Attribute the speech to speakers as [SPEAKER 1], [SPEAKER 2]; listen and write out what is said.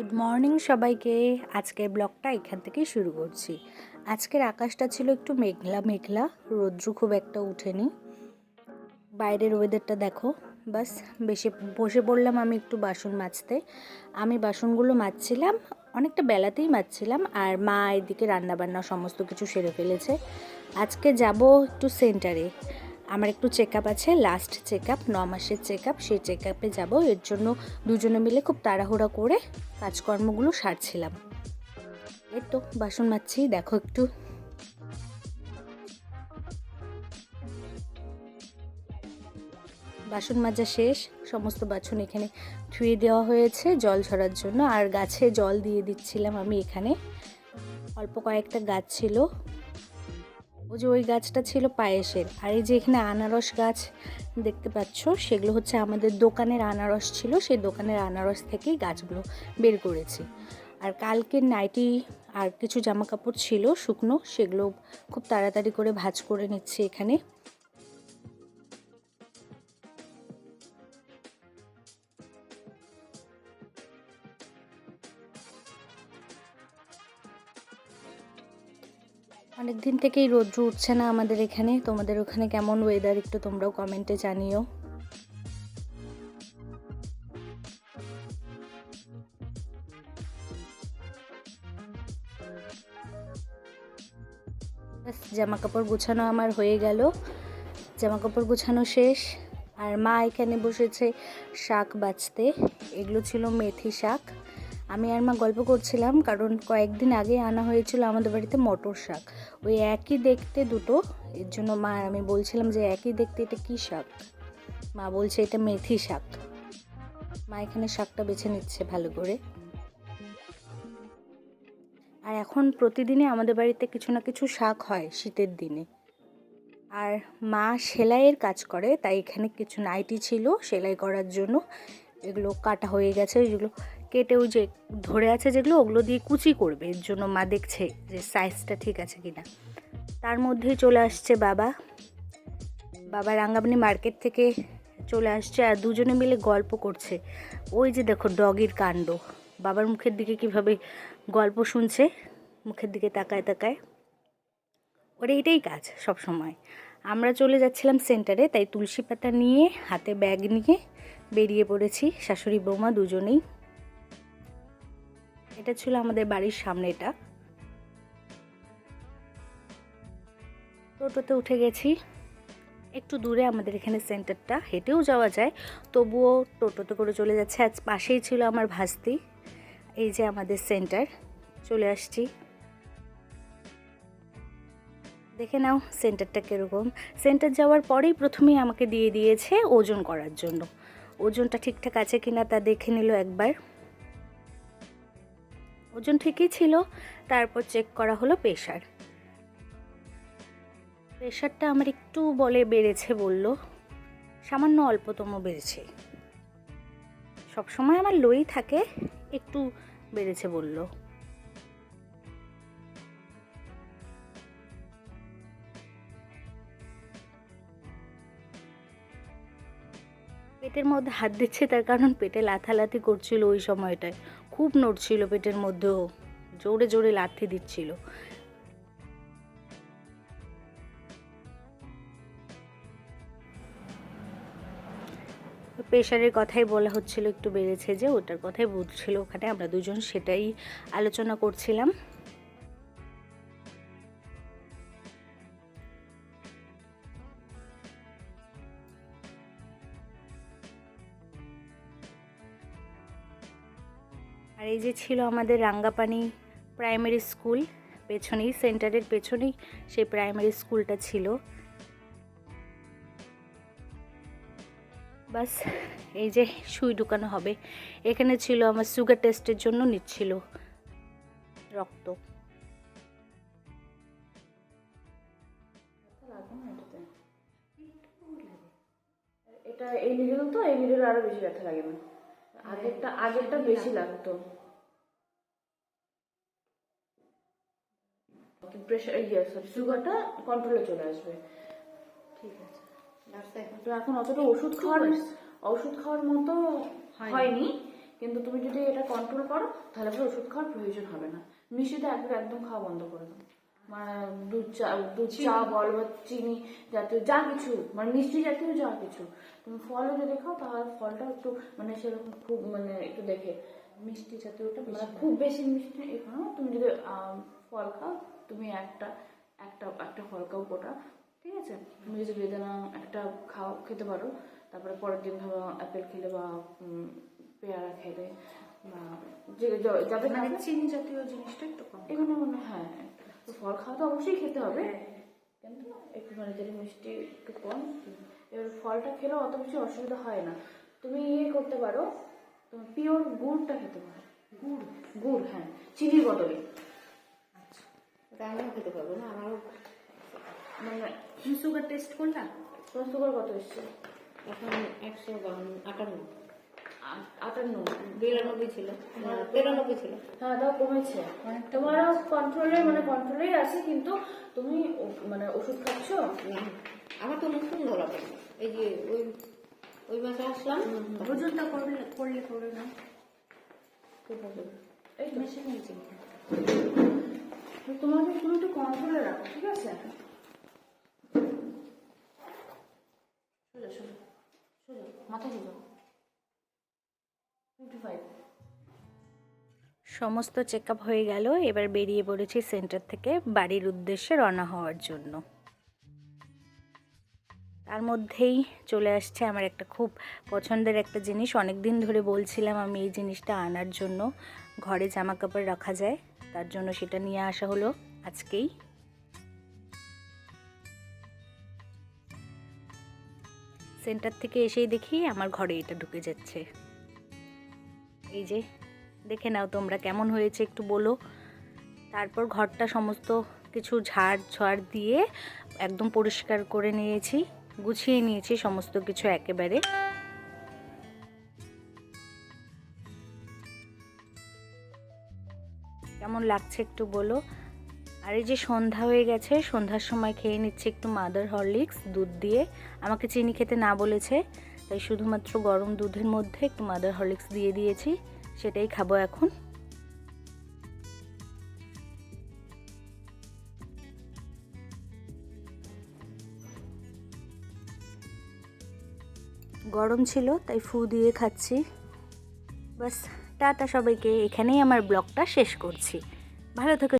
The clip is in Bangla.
[SPEAKER 1] গুড মর্নিং সবাইকে। আজকের ব্লগটা এখান থেকেই শুরু করছি। আজকের আকাশটা ছিল একটু মেঘলা মেঘলা, রৌদ্র খুব একটা উঠেনি বাইরের ওয়েদারটা দেখো, বাস বেশি বসে পড়লাম আমি একটু বাসন মাজতে। আমি বাসনগুলো মাজছিলাম, অনেকটা বেলাতেই মাজছিলাম, আর মা এদিকে রান্নাবান্না সমস্ত কিছু সেরে ফেলেছে। আজকে যাব একটু সেন্টারে আমার একটু চেক আছে লাস্ট চেক আপ ন মাসের চেক আপ সেই চেক আপে যাব। এর জন্য দুজনে মিলে খুব তাড়াহুড়া করে কাজকর্মগুলো সারছিলাম। এই তো, বাসন মাজছি, দেখো একটু। বাসন মাজা শেষ, সমস্ত বাসন এখানে ধুয়ে দেওয়া হয়েছে জল ঝরার জন্য। আর গাছে জল দিয়ে দিচ্ছিলাম আমি এখানে। অল্প কয়েকটা গাছ ছিল। ও যে ওই গাছটা ছিল পায়েসের। আর এই যে এখানে আনারস গাছ দেখতে পাচ্ছ, সেগুলো হচ্ছে আমাদের দোকানের আনারস ছিল, সেই দোকানের আনারস থেকেই গাছগুলো বের করেছি। আর কালকের নাইটি আর কিছু জামা কাপড় ছিল, শুকনো, সেগুলো খুব তাড়াতাড়ি করে ভাজ করে নিচ্ছে এখানে। অনেক দিন থেকেই রোদ্র উঠছে না আমাদের এখানে। তোমাদের ওখানে কেমন ওয়েদার একটু তোমরাও কমেন্টে জানিও। জামা কাপড় গুছানো আমার হয়ে গেল। জামা কাপড় গুছানো শেষ। আর মা এখানে বসেছে শাক বাছতে। এগুলো ছিল মেথি শাক। আমি আর মা গল্প করছিলাম কারণ কয়েকদিন আগে আনা হয়েছিল আমাদের বাড়িতে মটর শাক। ওই একই দেখতে দুটো, এর জন্য মা আমি বলছিলাম যে একই দেখতে এটা কী শাক? মা বলছে এটা মেথি শাক। মা এখানে শাকটা বেছে নিচ্ছে ভালো করে। আর এখন প্রতিদিনই আমাদের বাড়িতে কিছু না কিছু শাক হয় শীতের দিনে। আর মা সেলাইয়ের কাজ করে, তাই এখানে কিছু নাইটি ছিল সেলাই করার জন্য। এগুলো কাটা হয়ে গেছে যেগুলো কেটে ওই যে ধরে আছে যেগুলো, ওগুলো দিয়ে কুচি করবে। এর জন্য মা দেখছে যে সাইজটা ঠিক আছে কিনা। তার মধ্যেই চলে আসছে বাবা। বাবা রাঙ্গাবানি মার্কেট থেকে চলে আসছে আর দুজনে মিলে গল্প করছে। ওই যে দেখো ডগির কাণ্ড। বাবার মুখের দিকে কীভাবে গল্প শুনছে, মুখের দিকে তাকায় তাকায়। ওর এইটাই কাজ সব সময় আমরা চলে যাচ্ছিলাম সেন্টারে তাই তুলসী পাতা নিয়ে, হাতে ব্যাগ নিয়ে বেরিয়ে পড়েছি। শাশুড়ি, বৌমা দুজনেই। এটা ছিল আমাদের বাড়ির সামনে এটা। টোটোতে উঠে গেছি। একটু দূরে আমাদের এখানে সেন্টারটা, হেঁটেও যাওয়া যায়। তবুও টোটোতে করে চলে যাচ্ছে। আজ পাশেই ছিল আমার ভাস্তি। এই যে আমাদের সেন্টার। চলে আসছি। দেখে নাও সেন্টারটা কীরকম। সেন্টার যাওয়ার পরেই প্রথমেই আমাকে দিয়ে দিয়েছে ওজন করার জন্য। ওজনটা ঠিকঠাক আছে কিনা তা দেখে নিল একবার। ওজন ঠিকই ছিল, তারপর চেক করা হলো প্রেশার প্রেশারটা আমার একটু বলে বেড়েছে বলল, সামান্য অল্পতম বেড়েছে। সবসময় আমার লোই থাকে, একটু বেড়েছে বলল। পেটের মধ্যে হাত দিচ্ছে, তার কারণ পেটে লাথালাথি করছিল ওই সময়টায়। খুব নড়ছিল পেটের মধ্যেও, জোরে জোরে লাথি দিচ্ছিল। প্রেশারের কথাই বলা হচ্ছিল, একটু বেড়েছে যে, ওটার কথাই বুঝছিল ওখানে, আমরা দুজন সেটাই আলোচনা করছিলাম। আর এই যে ছিল আমাদের রাঙ্গাপানি প্রাইমারি স্কুল, পেছনেই, সেন্টারের পেছনেই সেই প্রাইমারি স্কুলটা ছিল। বাস, এই যে সুই ঢুকানো হবে। এখানে ছিল আমার সুগার টেস্টের জন্য নিচ্ছিল রক্ত।
[SPEAKER 2] এটা এই নিডল তো, এই নিডল আরও বেশি ব্যথা লাগে। না আগেরটা আগেরটা বেশি লাগতো। প্রেশার ইয়ে সুগারটা কন্ট্রোলে চলে আসবে।
[SPEAKER 1] ঠিক আছে। ডাক্তার
[SPEAKER 2] তো এখন অতটা ওষুধ খাওয়ার ওষুধ খাওয়ার মতো হয়নি। কিন্তু তুমি যদি এটা কন্ট্রোল করো তাহলে পরে ওষুধ খাওয়ার প্রয়োজন হবে না। মিষ্টিটা একবার একদম খাওয়া বন্ধ করে দাও। মানে দুধ চা দুধ চা বল বা চিনি জাতীয় যা কিছু মানে মিষ্টি জাতীয় যা কিছু। তুমি ফলও যদি খাও তাহলে ফলটা একটু মানে সেরকম খুব মানে একটু দেখে। মিষ্টি জাতীয়টা মানে খুব বেশি মিষ্টি এখানেও তুমি যদি ফল খাও তুমি একটা একটা একটা ফল খাও গোটা ঠিক আছে? তুমি যদি বেদানা একটা খাও খেতে পারো। তারপরে পরের দিন ধরো অ্যাপেল খেলে বা পেয়ারা খেলে বা যে যাদের
[SPEAKER 1] মানে চিনি জাতীয় জিনিসটা একটু কম।
[SPEAKER 2] এগুলো মানে হ্যাঁ ফল খাওয়া তো অবশ্যই খেতে হবে। কিন্তু একটু মানে যেটা মিষ্টি একটু কম এবার ফলটা খেলেও অত বেশি অসুবিধা হয় না। তুমি ইয়ে করতে পারো তুমি পিওর গুড়টা খেতে পারো। গুড়? গুড় হ্যাঁ। চিনির বদলে।
[SPEAKER 3] ওটা আমিও খেতে পারব না আমারও
[SPEAKER 2] মানে
[SPEAKER 1] সুগার টেস্ট করলা
[SPEAKER 2] তোমার সুগার কত এসছে?
[SPEAKER 3] এখন একশো আটান্ন।
[SPEAKER 2] আটান্ন।
[SPEAKER 3] বিরানব্বই ছিল। তিরানব্বই ছিল।
[SPEAKER 2] হ্যাঁ তাও কমেছে। তোমারও কন্ট্রোলে মানে কন্ট্রোলেই আছে কিন্তু তুমি মানে ওষুধ খাচ্ছ?
[SPEAKER 3] না, আমার তো মুখ সুন্দর লাগে এই যে ওই ওই মাসে আসলাম।
[SPEAKER 1] ওজনটা করলে করলে করে না?
[SPEAKER 2] এই তো।
[SPEAKER 1] মেশিন নিয়েছি
[SPEAKER 2] তো তোমাকে তুমি একটু কন্ট্রোলে রাখো, ঠিক আছে?
[SPEAKER 1] সমস্ত চেক আপ হয়ে গেল, এবার বেরিয়ে পড়েছি সেন্টার থেকে বাড়ির উদ্দেশ্যে রওনা হওয়ার জন্য। তার মধ্যেই চলে আসছে আমার একটা খুব পছন্দের একটা জিনিস। অনেক দিন ধরে বলছিলাম আমি এই জিনিসটা আনার জন্য, ঘরে জামা কাপড় রাখা যায়। তার জন্য সেটা নিয়ে আসা হলো আজকেই। সেন্টার থেকে এসেই দেখি আমার ঘরে এটা ঢুকে যাচ্ছে। এই যে, দেখে নাও তোমরা কেমন হয়েছে, একটু বলো। তারপর ঘরটা সমস্ত কিছু ঝাড় ঝাড় দিয়ে একদম পরিষ্কার করে নিয়েছি, গুছিয়ে নিয়েছি সমস্ত কিছু একেবারে। কেমন লাগছে একটু বলো। আর এই যে সন্ধ্যা হয়ে গেছে, সন্ধ্যার সময় খেয়ে নিচ্ছে একটু মাদার হরলিক্স দুধ দিয়ে। আমাকে চিনি খেতে না বলেছে, তাই শুধুমাত্র গরম দুধের মধ্যে একটু মাদার হরলিক্স দিয়ে দিয়েছি, সেটাই খাব এখন। গরম ছিল, তাই ফু দিয়ে খাচ্ছি। বাস। টাটা সবাইকে এখানেই আমার ব্লগটা শেষ করছি। ভালো থেকো